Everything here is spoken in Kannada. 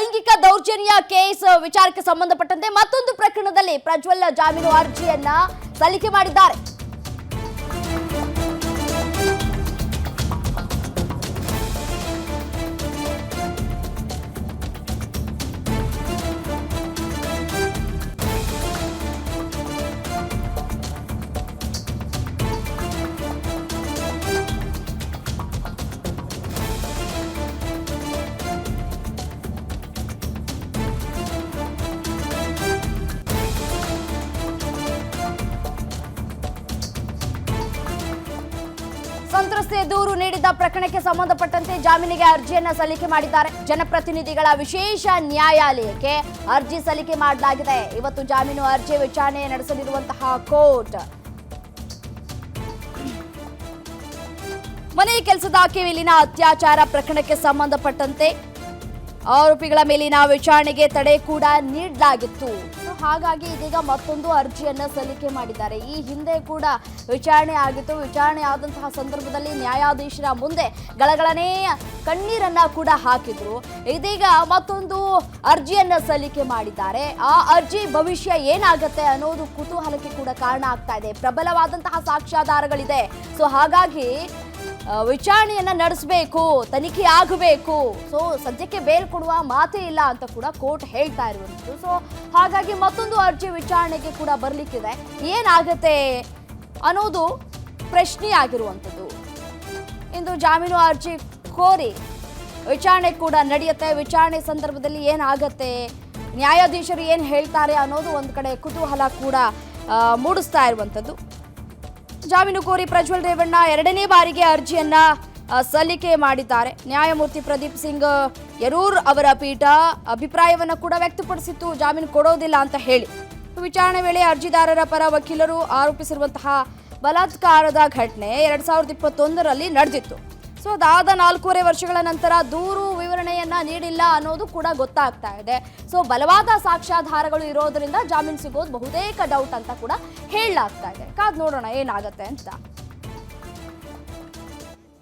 ಲೈಂಗಿಕ ದೌರ್ಜನ್ಯ ಕೇಸ್ ವಿಚಾರಕ್ಕೆ ಸಂಬಂಧಪಟ್ಟಂತೆ ಮತ್ತೊಂದು ಪ್ರಕರಣದಲ್ಲಿ ಪ್ರಜ್ವಲ್ ಜಾಮೀನು ಅರ್ಜಿಯನ್ನ ಸಲ್ಲಿಕೆ ಮಾಡಿದ್ದಾರೆ. ಸಂತ್ರಸ್ತೆ ದೂರು ನೀಡಿದ್ದ ಪ್ರಕರಣಕ್ಕೆ ಸಂಬಂಧಪಟ್ಟಂತೆ ಜಾಮೀನಿಗೆ ಅರ್ಜಿಯನ್ನ ಸಲ್ಲಿಕೆ ಮಾಡಿದ್ದಾರೆ. ಜನಪ್ರತಿನಿಧಿಗಳ ವಿಶೇಷ ನ್ಯಾಯಾಲಯಕ್ಕೆ ಅರ್ಜಿ ಸಲ್ಲಿಕೆ ಮಾಡಲಾಗಿದೆ. ಇವತ್ತು ಜಾಮೀನು ಅರ್ಜಿ ವಿಚಾರಣೆ ನಡೆಸಲಿರುವಂತಹ ಕೋರ್ಟ್. ಮನೆ ಕೆಲಸದ ಕಿವಿಲಿನ ಅತ್ಯಾಚಾರ ಪ್ರಕರಣಕ್ಕೆ ಸಂಬಂಧಪಟ್ಟಂತೆ ಆರೋಪಿಗಳ ಮೇಲಿನ ವಿಚಾರಣೆಗೆ ತಡೆ ಕೂಡ ನೀಡಲಾಗಿತ್ತು. ಹಾಗಾಗಿ ಇದೀಗ ಮತ್ತೊಂದು ಅರ್ಜಿಯನ್ನ ಸಲ್ಲಿಕೆ ಮಾಡಿದ್ದಾರೆ. ಈ ಹಿಂದೆ ಕೂಡ ವಿಚಾರಣೆ ಆಗಿತ್ತು. ವಿಚಾರಣೆ ಆದಂತಹ ಸಂದರ್ಭದಲ್ಲಿ ನ್ಯಾಯಾಧೀಶರ ಮುಂದೆ ಗಳಗಳನೇ ಕಣ್ಣೀರನ್ನ ಕೂಡ ಹಾಕಿದ್ರು. ಇದೀಗ ಮತ್ತೊಂದು ಅರ್ಜಿಯನ್ನ ಸಲ್ಲಿಕೆ ಮಾಡಿದ್ದಾರೆ. ಆ ಅರ್ಜಿ ಭವಿಷ್ಯ ಏನಾಗುತ್ತೆ ಅನ್ನೋದು ಕುತೂಹಲಕ್ಕೆ ಕೂಡ ಕಾರಣ ಆಗ್ತಾ ಇದೆ. ಪ್ರಬಲವಾದಂತಹ ಸಾಕ್ಷ್ಯಾಧಾರಗಳಿದೆ. ಸೊ, ಹಾಗಾಗಿ ವಿಚಾರಣೆಯನ್ನ ನಡೆಸಬೇಕು, ತನಿಖೆ ಆಗಬೇಕು. ಸೊ ಸದ್ಯಕ್ಕೆ ಬೇಲ್ ಕೊಡುವ ಮಾತೇ ಇಲ್ಲ ಅಂತ ಕೂಡ ಕೋರ್ಟ್ ಹೇಳ್ತಾ ಇರುವಂಥದ್ದು. ಸೊ ಹಾಗಾಗಿ ಮತ್ತೊಂದು ಅರ್ಜಿ ವಿಚಾರಣೆಗೆ ಕೂಡ ಬರ್ಲಿಕ್ಕಿದೆ. ಏನಾಗತ್ತೆ ಅನ್ನೋದು ಪ್ರಶ್ನೆ ಆಗಿರುವಂಥದ್ದು ಇಂದು ಜಾಮೀನು ಅರ್ಜಿ ಕೋರಿ ವಿಚಾರಣೆ ಕೂಡ ನಡೆಯುತ್ತೆ. ವಿಚಾರಣೆ ಸಂದರ್ಭದಲ್ಲಿ ಏನಾಗತ್ತೆ, ನ್ಯಾಯಾಧೀಶರು ಏನು ಹೇಳ್ತಾರೆ ಅನ್ನೋದು ಒಂದು ಕಡೆ ಕುತೂಹಲ ಕೂಡ ಮೂಡಿಸ್ತಾ ಇರುವಂಥದ್ದು. ಜಾಮೀನು ಕೋರಿ ಪ್ರಜ್ವಲ್ ರೇವಣ್ಣ ಎರಡನೇ ಬಾರಿಗೆ ಅರ್ಜಿಯನ್ನ ಸಲ್ಲಿಕೆ ಮಾಡಿದ್ದಾರೆ. ನ್ಯಾಯಮೂರ್ತಿ ಪ್ರದೀಪ್ ಸಿಂಗ್ ಯರೂರ್ ಅವರ ಪೀಠ ಅಭಿಪ್ರಾಯವನ್ನು ಕೂಡ ವ್ಯಕ್ತಪಡಿಸಿತ್ತು. ಜಾಮೀನು ಕೊಡೋದಿಲ್ಲ ಅಂತ ಹೇಳಿ. ವಿಚಾರಣೆ ವೇಳೆ ಅರ್ಜಿದಾರರ ಪರ ವಕೀಲರು ಆರೋಪಿಸಿರುವಂತಹ ಬಲಾತ್ಕಾರದ ಘಟನೆ ಎರಡ್ ಸಾವಿರದ ಇಪ್ಪತ್ತೊಂದರಲ್ಲಿ ನಡೆದಿತ್ತು. ಸೊ ಅದಾದ ನಾಲ್ಕೂವರೆ ವರ್ಷಗಳ ನಂತರ ದೂರು ವಿವರಣೆಯನ್ನ ನೀಡಿಲ್ಲ ಅನ್ನೋದು ಕೂಡ ಗೊತ್ತಾಗ್ತಾ ಇದೆ. ಸೊ ಬಲವಾದ ಸಾಕ್ಷ್ಯಾಧಾರಗಳು ಇರೋದ್ರಿಂದ ಜಾಮೀನು ಸಿಗೋದು ಬಹುತೇಕ ಡೌಟ್ ಅಂತ ಕೂಡ ಹೇಳಲಾಗ್ತಾ ಇದೆ. ಕಾದ್ ನೋಡೋಣ ಏನಾಗತ್ತೆ ಅಂತ.